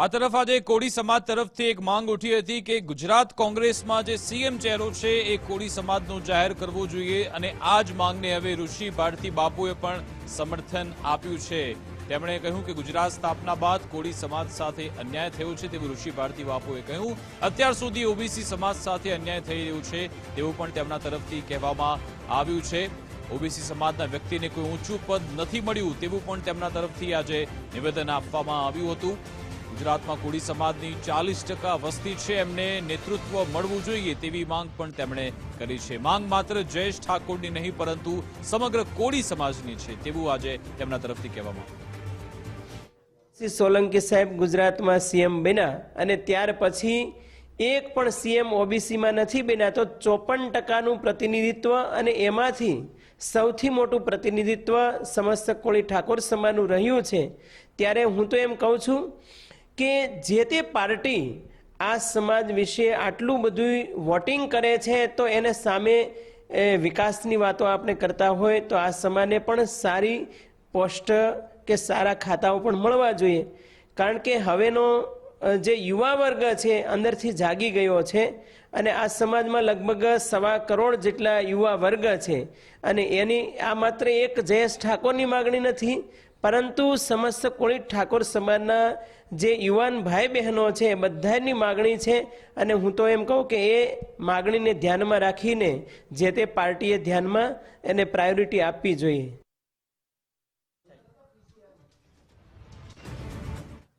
આ તરફ આજે કોળી સમાજ તરફથી એક માંગ ઉઠી હતી કે ગુજરાત કોંગ્રેસમાં જે સીએમ ચહેરો છે એ કોળી સમાજનો જાહેર કરવો જોઈએ અને આ જ માંગને હવે ઋષિ ભારતી બાપુએ પણ સમર્થન આપ્યું છે. તેમણે કહ્યું કે ગુજરાત સ્થાપના બાદ કોળી સમાજ સાથે અન્યાય થયો છે તેવું ઋષિ ભારતી બાપુએ કહ્યું. અત્યાર સુધી ઓબીસી સમાજ સાથે અન્યાય થઈ રહ્યું છે તેવું પણ તેમના તરફથી કહેવામાં આવ્યું છે. ઓબીસી સમાજના વ્યક્તિને કોઈ ઊંચું પદ નથી મળ્યું તેવું પણ તેમના તરફથી આજે નિવેદન આપવામાં આવ્યું હતું. ગુજરાતમાં કોળી સમાજની ચાલીસ ટકા વસ્તી છે, એમને નેતૃત્વ મળવું જોઈએ તેવી માંગ પણ તેમણે કરી છે. માંગ માત્ર જયેશ ઠાકોરની નહીં, પરંતુ સમગ્ર કોળી સમાજની છે તેવું આજે તેમના તરફથી કહેવામાં શ્રી સોલંકી સાહેબ ગુજરાતમાં સીએમ બન્યા અને ત્યાર પછી એક પણ સીએમ ઓબીસીમાં નથી બન્યા, તો ચોપન ટકાનું પ્રતિનિધિત્વ અને એમાંથી સૌથી મોટું પ્રતિનિધિત્વ સમસ્ત કોળી ઠાકોર સમાજનું રહ્યું છે. ત્યારે હું તો એમ કહું છું કે જે તે પાર્ટી આ સમાજ વિશે આટલું બધું વોટિંગ કરે છે, તો એને સામે વિકાસની વાતો આપણે કરતા હોય, તો આ સમાજને પણ સારી પોસ્ટ કે સારા ખાતાઓ પણ મળવા જોઈએ. કારણ કે હવેનો જે યુવા વર્ગ છે, અંદરથી જાગી ગયો છે અને આ સમાજમાં લગભગ સવા કરોડ જેટલા યુવા વર્ગ છે અને એની આ માત્ર એક જયેશ ઠાકોરની માગણી નથી, પરંતુ સમસ્ત કોળી ઠાકોર સમાજના જે યુવાન ભાઈ બહેનો છે, એ બધાની માગણી છે અને હું તો એમ કહું કે એ માગણીને ધ્યાનમાં રાખીને જે તે પાર્ટીએ ધ્યાનમાં એને પ્રાયોરિટી આપવી જોઈએ.